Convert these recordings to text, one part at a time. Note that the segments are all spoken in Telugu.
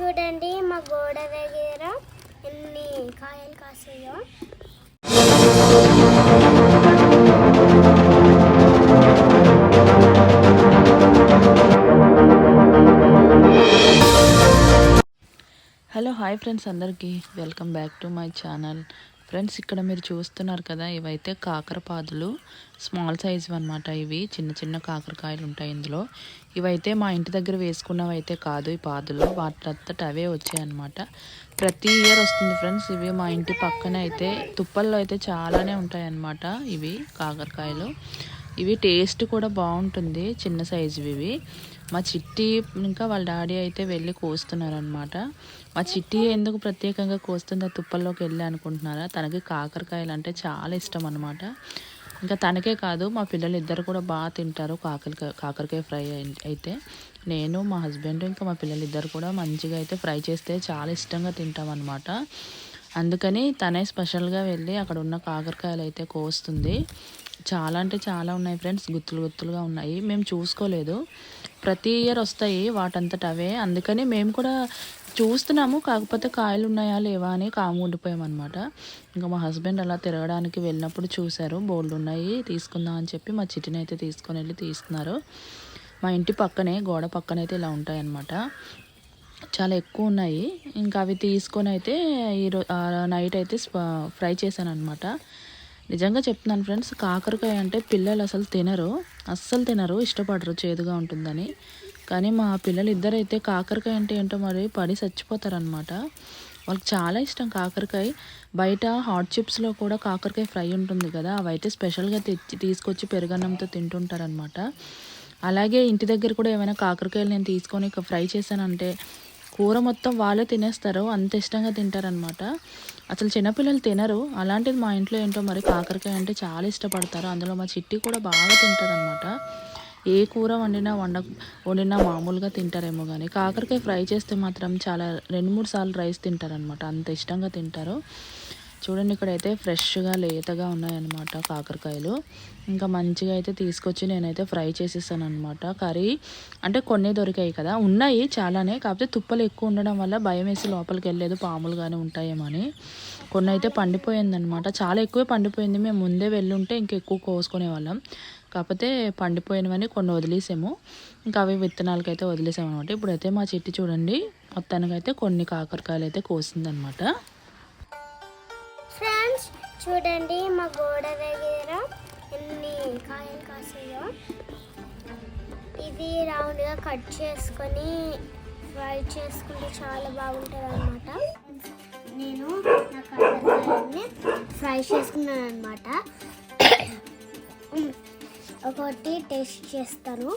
చూడండి మా గోడ దగ్గర ఎన్ని కాయలు కాసాయో. హలో హాయ్ ఫ్రెండ్స్ అందరికీ. Welcome back to my channel friends ఇక్కడ మీరు చూస్తున్నారు కదా ఇవైతే కాకరపాదులు. స్మాల్ సైజు అనమాట ఇవి. చిన్న చిన్న కాకరకాయలు ఉంటాయి ఇందులో. ఇవైతే మా ఇంటి దగ్గర వేసుకున్నవి అయితే కాదు ఈ పాదులు. వాటంతట అవే వచ్చాయి అన్నమాట ప్రతి ఇయర్ వస్తుంది ఫ్రెండ్స్ ఇవి మా ఇంటి పక్కన అయితే తుప్పల్లో అయితే చాలానే ఉంటాయన్నమాట ఇవి కాకరకాయలు. ఇవి టేస్ట్ కూడా బాగుంటుంది చిన్న సైజువి ఇవి. మా చిట్టి ఇంకా వాళ్ళ డాడీ అయితే వెళ్ళి కోస్తున్నారనమాట మా చిట్టి ఎందుకు ప్రత్యేకంగా కోస్తుందో తుప్పల్లోకి వెళ్ళి అనుకుంటున్నారా? తనకి కాకరకాయలు అంటే చాలా ఇష్టం అనమాట ఇంకా తనకే కాదు మా పిల్లలు ఇద్దరు కూడా బాగా తింటారు కాకరకాయ కాకరకాయ ఫ్రై అయితే. నేను మా హస్బెండ్ ఇంకా మా పిల్లలు ఇద్దరు కూడా మంచిగా అయితే ఫ్రై చేస్తే చాలా ఇష్టంగా తింటాం అనమాట అందుకని తనే స్పెషల్గా వెళ్ళి అక్కడ ఉన్న కాకరకాయలు అయితే కోస్తుంది. చాలా అంటే చాలా ఉన్నాయి ఫ్రెండ్స్ గుత్తులు గుత్తులుగా ఉన్నాయి. మేము చూసుకోలేదు. ప్రతి ఇయర్ వస్తాయి వాటంతట అవే. అందుకని మేము కూడా చూస్తున్నాము. కాకపోతే కాయలు ఉన్నాయా లేవా అని కాము ఉండిపోయామన్నమాట అనమాట ఇంకా మా హస్బెండ్ అలా తిరగడానికి వెళ్ళినప్పుడు చూశారు. బోల్డ్ ఉన్నాయి తీసుకుందాం అని చెప్పి మా చిటిని అయితే తీసుకొని వెళ్ళి తీస్తున్నారు. మా ఇంటి పక్కనే గోడ పక్కనైతే ఇలా ఉంటాయన్నమాట చాలా ఎక్కువ ఉన్నాయి. ఇంకా అవి తీసుకొని అయితే ఈరో నైట్ అయితే ఫ్రై చేశాను అనమాట నిజంగా చెప్తున్నాను ఫ్రెండ్స్ కాకరకాయ అంటే పిల్లలు అసలు తినరు అస్సలు తినరు ఇష్టపడరు చేదుగా ఉంటుందని. కానీ మా పిల్లలు ఇద్దరైతే కాకరకాయ అంటే ఏంటో మరి పడి చచ్చిపోతారనమాట వాళ్ళకి చాలా ఇష్టం కాకరకాయ. బయట హాట్ చిప్స్లో కూడా కాకరకాయ ఫ్రై ఉంటుంది కదా అవైతే స్పెషల్గా తెచ్చి తీసుకొచ్చి పెరుగన్నంతో తింటుంటారనమాట అలాగే ఇంటి దగ్గర కూడా ఏమైనా కాకరకాయలు నేను తీసుకొని ఫ్రై చేశానంటే కూర మొత్తం వాళ్ళే తినేస్తారు. అంత ఇష్టంగా తింటారనమాట అసలు చిన్నపిల్లలు తినరు. అలాంటిది మా ఇంట్లో ఏంటో మరి కాకరకాయ అంటే చాలా ఇష్టపడతారు. అందులో మా చిట్టి కూడా బాగా తింటారనమాట ఏ కూర వండినా వండ వండినా మామూలుగా తింటారేమో కానీ కాకరకాయ ఫ్రై చేస్తే మాత్రం చాలా రెండు మూడు సార్లు రైస్ తింటారనమాట అంత ఇష్టంగా తింటారు. చూడండి ఇక్కడైతే ఫ్రెష్గా లేతగా ఉన్నాయన్నమాట కాకరకాయలు. ఇంకా మంచిగా అయితే తీసుకొచ్చి నేనైతే ఫ్రై చేసేసాను అనమాట కర్రీ అంటే కొన్ని దొరికాయి కదా ఉన్నాయి చాలానే కాకపోతే తుప్పలు ఎక్కువ ఉండడం వల్ల భయం వేసి లోపలికి వెళ్ళలేదు పాములుగానే ఉంటాయేమో అని కొన్ని అయితే పండిపోయిందనమాట చాలా ఎక్కువే పండిపోయింది మేము ముందే వెళ్ళుంటే ఇంకెక్కువ కోసుకునే వాళ్ళం. కాకపోతే పండిపోయినవని కొన్ని వదిలేసాము. ఇంకా అవి విత్తనాలకైతే వదిలేసాము అనమాట ఇప్పుడైతే మా చెట్టు చూడండి మొత్తానికైతే కొన్ని కాకరకాయలు అయితే కోసిందనమాట చూడండి మా గోడ దగ్గర ఎన్ని కాయలు కాసాయో. ఇది రౌండ్గా కట్ చేసుకొని ఫ్రై చేసుకుంటే చాలా బాగుంటుంది అనమాట నేను నా ఫ్రై చేసుకున్నాను అనమాట ఒకటి టేస్ట్ చేస్తాను.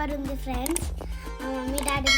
సూపర్ ఉంది ఫ్రెండ్స్. మా మమ్మీ డాడీ